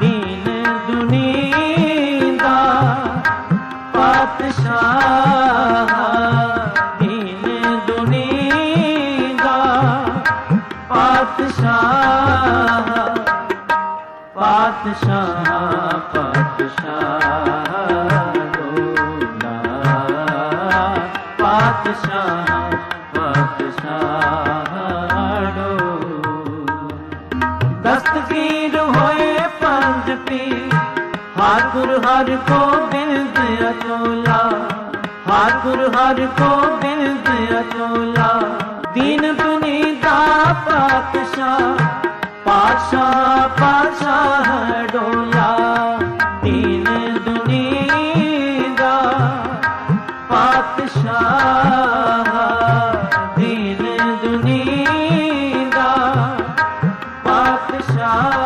ਦੀਨ ਦੁਨੀ ਦਾ ਪਾਤਸ਼ਾਹ ਦੀਨ ਦੁਨੀ ਦਾ ਪਾਤਸ਼ਾਹ ਪਾਤਸ਼ਾਹ ਪਾਤਸ਼ਾਹ ਦੋਲਾ ਪਾਤਸ਼ਾਹ ਪਾਤਸ਼ਾਹ ਦੋ ਦਸਤਗੀਰ हरि हाथुर हर को दिल बिंद चोला। हाथुर हर को बिंद अचोला दीन पुनीता पातशाह पाशा पाशा डोला। दीन दुनिया पातशाह दीन दुनिया पातशाह